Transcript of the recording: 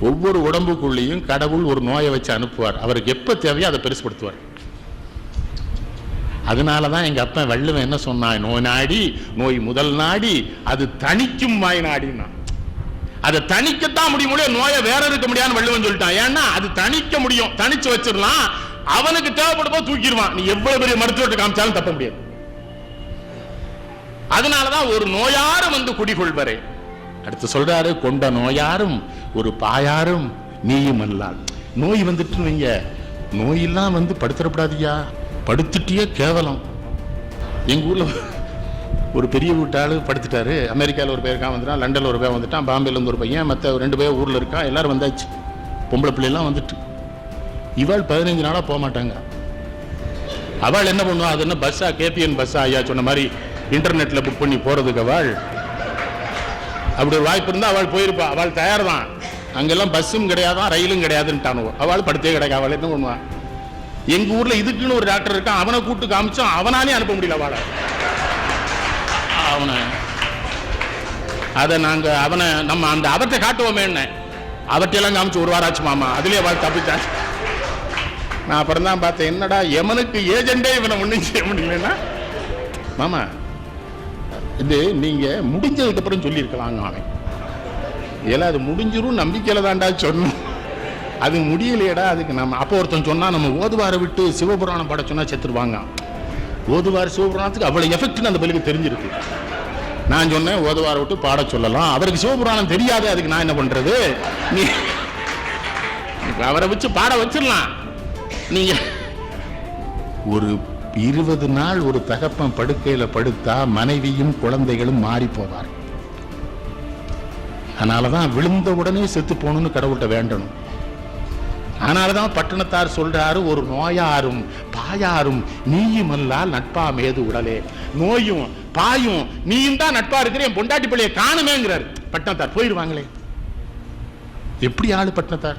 ஒவ்வொரு உடம்புக்குள்ளேயும் கடவுள் ஒரு நோயை வச்சு அனுப்புவார். அவருக்கு எப்ப தேவையோ அதை பெருசுப்படுத்துவார் அதனால தான் எங்க அப்பா வள்ளுவன் என்ன சொன்னான்? நோய் நாடி நோய் முதல் நாடி அது தணிக்கும் வாய் நாடினா அதை தணிக்கத்தான் முடியும் முடியும் நோயை வேற இருக்க முடியாதுன்னு வள்ளுவன் சொல்லிட்டான். ஏன்னா அது தணிக்க முடியும். தணிச்சு வச்சிடலாம். அவனுக்கு தேவைப்படும் போது தூக்கிடுவான். நீ எவ்வளவு பெரிய மருத்துவத்தை காமிச்சாலும் தப்ப முடியாது. அதனாலதான் ஒரு நோயாரும் வந்து குடிகொள்வரே. அடுத்து சொல்றாரு கொண்ட நோயாரும் ஒரு பாயாரும் நீயும் அல்லால் நோய் வந்துட்டு வைங்க. நோயெல்லாம் வந்து படுத்துறப்படாதியா படுத்துட்டியே கேவலம். எங்கள் ஊரில் ஒரு பெரிய வீட்டாள் படுத்துட்டாரு. அமெரிக்காவில் ஒரு பையன் வந்துட்டான். லண்டனில் ஒரு பையன் வந்துட்டான். பாம்பேல இருந்து ஒரு பையன். மற்ற ரெண்டு பேர் ஊரில் இருக்கான் எல்லாரும் வந்தாச்சு. பொம்பளை பிள்ளைலாம் வந்துட்டு. இவாள் பதினஞ்சு நாளாக போக மாட்டாங்க. அவள் என்ன பண்ணுவா? அது என்ன பஸ்ஸா? கேபிஎன் பஸ்ஸா? ஐயா சொன்ன மாதிரி இன்டர்நெட்டில் புக் பண்ணி போகிறதுக்கு அவள் அப்படி ஒரு வாய்ப்பு இருந்தால் அவள் போயிருப்பா. அவள் தயார் தான் அங்கெல்லாம் பஸ்ஸும் கிடையாதான் ரயிலும் கிடையாதுன்ட்டானுவோ அவள் படுத்தே கிடையாது அவள் என்ன பண்ணுவான் எங்க ஊர்ல இதுக்குன்னு ஒரு டாக்டர் இருக்கான் அவனை கூப்பிட்டு காமிச்சோம் அவனாலே அனுப்ப முடியல அவளை. அவனை. அதை நாங்க அவனை நம்ம அந்த அவற்றை காட்டுவோமே என்ன அவற்றையெல்லாம் காமிச்சு ஒரு வாரம் ஆச்சு மாமா. அதுலயே அவள் தப்பிச்சாச்சு. நான் அப்புறம் தான் பார்த்தேன் என்னடா எமனுக்கு ஏஜெண்டே இவனை ஒன்றும் செய்ய முடியலன்னா? மாமா இது நீங்கள் முடிஞ்சதுக்கப்புறம் சொல்லியிருக்கலாங்க அவன். ஏன்னா அது முடிஞ்சிரும் நம்பிக்கையில் தான்டா சொன்னோம் அது முடியலையடா அதுக்கு நம்ம அப்போ ஒருத்தன் சொன்னால் நம்ம ஓதுவாரை விட்டு சிவபுராணம் பாட சொன்னால் செத்துருவாங்க. ஓதுவார் சிவபுராணத்துக்கு அவ்வளோ எஃபெக்ட்னு அந்த பிள்ளைக்கு தெரிஞ்சிருக்கு. நான் சொன்னேன் ஓதுவாரை விட்டு பாட சொல்லலாம். அவருக்கு சிவபுராணம் தெரியாது அதுக்கு நான் என்ன பண்ணுறது நீ அவரை வச்சு பாட வச்சிடலாம். நீங்கள் ஒரு இருபது நாள் ஒரு தகப்பன் படுக்கையில படுத்தா மனைவியும் குழந்தைகளும் மாறி போவார் அதனாலதான் விழுந்த உடனே செத்து போகணும்னு கடவுள்கிட்ட வேண்டணும். அதனாலதான் பட்டணத்தார் சொல்றாரு ஒரு நோயாரும் பாயாரும் நீயும் அல்லால் நட்பா மேது உடலே. நோயும் பாயும் நீயும் தான் நட்பா இருக்கிற என் பொண்டாட்டி பிள்ளைய காணுமேங்கிறார். பட்டணத்தார் போயிடுவாங்களே எப்படி ஆளு பட்டணத்தார்?